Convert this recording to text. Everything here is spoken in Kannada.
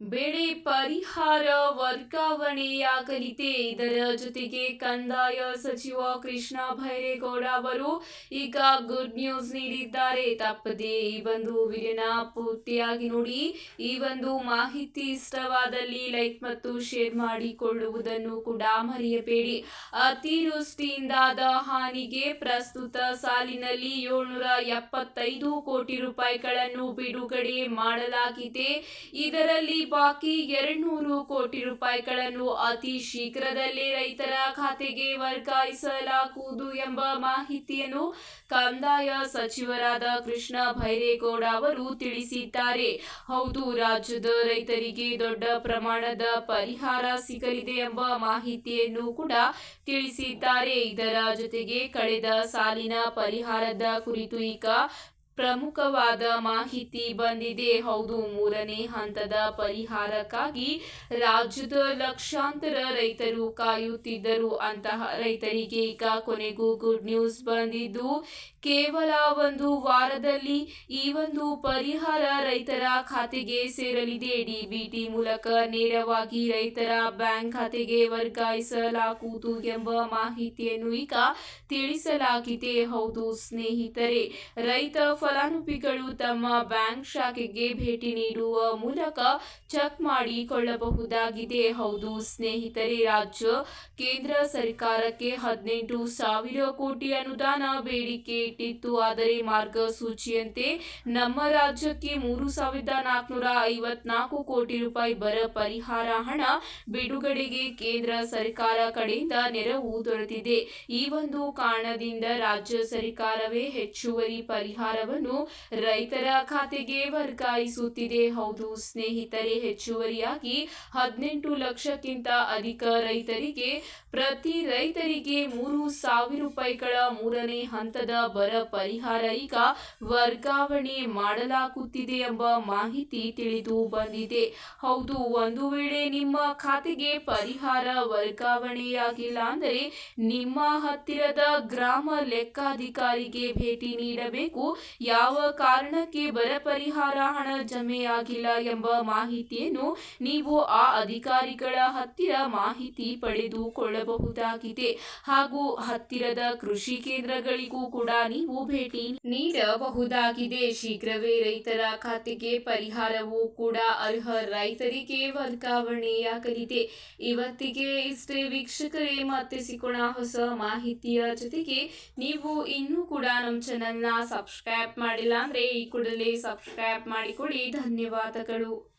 ಬೆಳೆ ಪರಿಹಾರ ವರ್ಗಾವಣೆಯಾಗಲಿದೆ. ಇದರ ಜೊತೆಗೆ ಕಂದಾಯ ಸಚಿವ ಕೃಷ್ಣ ಭೈರೇಗೌಡ ಅವರು ಈಗ ಗುಡ್ ನ್ಯೂಸ್ ನೀಡಿದ್ದಾರೆ. ತಪ್ಪದೆ ಈ ಒಂದು ವಿಡಿಯೋನ ಪೂರ್ತಿಯಾಗಿ ನೋಡಿ, ಈ ಒಂದು ಮಾಹಿತಿ ಇಷ್ಟವಾದಲ್ಲಿ ಲೈಕ್ ಮತ್ತು ಶೇರ್ ಮಾಡಿಕೊಳ್ಳುವುದನ್ನು ಕೂಡ ಮರೆಯಬೇಡಿ. ಅತಿವೃಷ್ಟಿಯಿಂದಾದ ಹಾನಿಗೆ ಪ್ರಸ್ತುತ ಸಾಲಿನಲ್ಲಿ ಏಳ್ನೂರ ಎಪ್ಪತ್ತೈದು ಕೋಟಿ ರೂಪಾಯಿಗಳನ್ನು ಬಿಡುಗಡೆ ಮಾಡಲಾಗಿದೆ. ಇದರಲ್ಲಿ ಬಾಕಿ ಎರಡ್ನೂರು ಕೋಟಿ ರೂಪಾಯಿಗಳನ್ನು ಅತಿ ಶೀಘ್ರದಲ್ಲೇ ರೈತರ ಖಾತೆಗೆ ವರ್ಗಾಯಿಸಲಾಗುವುದು ಎಂಬ ಮಾಹಿತಿಯನ್ನು ಕಂದಾಯ ಸಚಿವರಾದ ಕೃಷ್ಣ ಭೈರೇಗೌಡ ಅವರು ತಿಳಿಸಿದ್ದಾರೆ. ಹೌದು, ರಾಜ್ಯದ ರೈತರಿಗೆ ದೊಡ್ಡ ಪ್ರಮಾಣದ ಪರಿಹಾರ ಸಿಗಲಿದೆ ಎಂಬ ಮಾಹಿತಿಯನ್ನು ಕೂಡ ತಿಳಿಸಿದ್ದಾರೆ. ಇದರ ಜೊತೆಗೆ ಕಳೆದ ಸಾಲಿನ ಪರಿಹಾರದ ಕುರಿತು ಈಗ ಪ್ರಮುಖವಾದ ಮಾಹಿತಿ ಬಂದಿದೆ. ಹೌದು, ಮೂರನೇ ಹಂತದ ಪರಿಹಾರಕ್ಕಾಗಿ ರಾಜ್ಯದ ಲಕ್ಷಾಂತರ ರೈತರು ಕಾಯುತ್ತಿದ್ದರು. ಅಂತಹ ರೈತರಿಗೆ ಈಗ ಕೊನೆಗೂ ಗುಡ್ ನ್ಯೂಸ್ ಬಂದಿದ್ದು, ಕೇವಲ ಒಂದು ವಾರದಲ್ಲಿ ಈ ಒಂದು ಪರಿಹಾರ ರೈತರ ಖಾತೆಗೆ ಸೇರಲಿದೆ. ಡಿಬಿಟಿ ಮೂಲಕ ನೇರವಾಗಿ ರೈತರ ಬ್ಯಾಂಕ್ ಖಾತೆಗೆ ವರ್ಗಾಯಿಸಲಾಗುವುದು ಎಂಬ ಮಾಹಿತಿಯನ್ನು ಈಗ ತಿಳಿಸಲಾಗಿದೆ. ಹೌದು, ಸ್ನೇಹಿತರೆ, ರೈತ ಫಲಾನುಭವಿಗಳು ತಮ್ಮ ಬ್ಯಾಂಕ್ ಶಾಖೆಗೆ ಭೇಟಿ ನೀಡುವ ಮೂಲಕ ಚೆಕ್ ಮಾಡಿಕೊಳ್ಳಬಹುದಾಗಿದೆ. ಹೌದು, ಸ್ನೇಹಿತರೆ, ರಾಜ್ಯ, ಕೇಂದ್ರ ಸರ್ಕಾರಕ್ಕೆ ಹದಿನೆಂಟು ಸಾವಿರ ಕೋಟಿ ಅನುದಾನ ಬೇಡಿಕೆ ಇಟ್ಟಿತ್ತು. ಆದರೆ ಮಾರ್ಗಸೂಚಿಯಂತೆ ನಮ್ಮ ರಾಜ್ಯಕ್ಕೆ ಮೂರು ಸಾವಿರದ ನಾಲ್ಕುನೂರ ಐವತ್ನಾಲ್ಕು ಕೋಟಿ ರೂಪಾಯಿ ಬರ ಪರಿಹಾರ ಹಣ ಬಿಡುಗಡೆಗೆ ಕೇಂದ್ರ ಸರ್ಕಾರ ಕಡೆಯಿಂದ ನೆರವು ದೊರೆತಿದೆ. ಈ ಒಂದು ಕಾರಣದಿಂದ ರಾಜ್ಯ ಸರ್ಕಾರವೇ ಹೆಚ್ಚುವರಿ ಪರಿಹಾರವನ್ನು ರೈತರ ಖಾತೆಗೆ ವರ್ಗಾಯಿಸುತ್ತಿದೆ. ಹೌದು, ಸ್ನೇಹಿತರೆ, ಹೆಚ್ಚುವರಿಯಾಗಿ ಹದಿನೆಂಟು ಲಕ್ಷಕ್ಕಿಂತ ಅಧಿಕ ರೈತರಿಗೆ ಪ್ರತಿ ರೈತರಿಗೆ ಮೂರು ಸಾವಿರ ರೂಪಾಯಿಗಳ ಮೂರನೇ ಹಂತದ ಬರ ಪರಿಹಾರ ಈಗ ವರ್ಗಾವಣೆ ಮಾಡಲಾಗುತ್ತಿದೆ ಎಂಬ ಮಾಹಿತಿ ತಿಳಿದು ಬಂದಿದೆ. ಹೌದು, ಒಂದು ವೇಳೆ ನಿಮ್ಮ ಖಾತೆಗೆ ಪರಿಹಾರ ವರ್ಗಾವಣೆಯಾಗಿಲ್ಲ ಅಂದರೆ ನಿಮ್ಮ ಹತ್ತಿರದ ಗ್ರಾಮ ಲೆಕ್ಕಾಧಿಕಾರಿಗೆ ಭೇಟಿ ನೀಡಬೇಕು ಯಾವ ಕಾರಣಕ್ಕೆ ಬರ ಪರಿಹಾರ ಹಣ ಜಮೆಯಾಗಿಲ್ಲ ಎಂಬ ಮಾಹಿತಿಯನ್ನು ನೀವು ಆ ಅಧಿಕಾರಿಗಳ ಹತ್ತಿರ ಮಾಹಿತಿ ಪಡೆದುಕೊಳ್ಳಬಹುದಾಗಿದೆ. ಹಾಗೂ ಹತ್ತಿರದ ಕೃಷಿ ಕೇಂದ್ರಗಳಿಗೂ ಕೂಡ ನೀವು ಭೇಟಿ ನೀಡಬಹುದಾಗಿದೆ. ಶೀಘ್ರವೇ ರೈತರ ಖಾತೆಗೆ ಪರಿಹಾರವೂ ಕೂಡ ಅರ್ಹ ರೈತರಿಗೆ ವರ್ಗಾವಣೆಯಾಗಲಿದೆ. ಇವತ್ತಿಗೆ ಇಷ್ಟೇ ವೀಕ್ಷಕರೇ ಮತ್ತೆ ಹೊಸ ಮಾಹಿತಿಯ ಜೊತೆಗೆ ನೀವು ಇನ್ನೂ ಕೂಡ ನಮ್ಮ ಚಾನೆಲ್ನ ಸಬ್ಸ್ಕ್ರೈಬ್ ಮಾಡಿಲ್ಲ ಅಂದ್ರೆ ಈ ಕೂಡಲೇ ಸಬ್ಸ್ಕ್ರೈಬ್ ಮಾಡಿಕೊಡಿ. ಧನ್ಯವಾದಗಳು.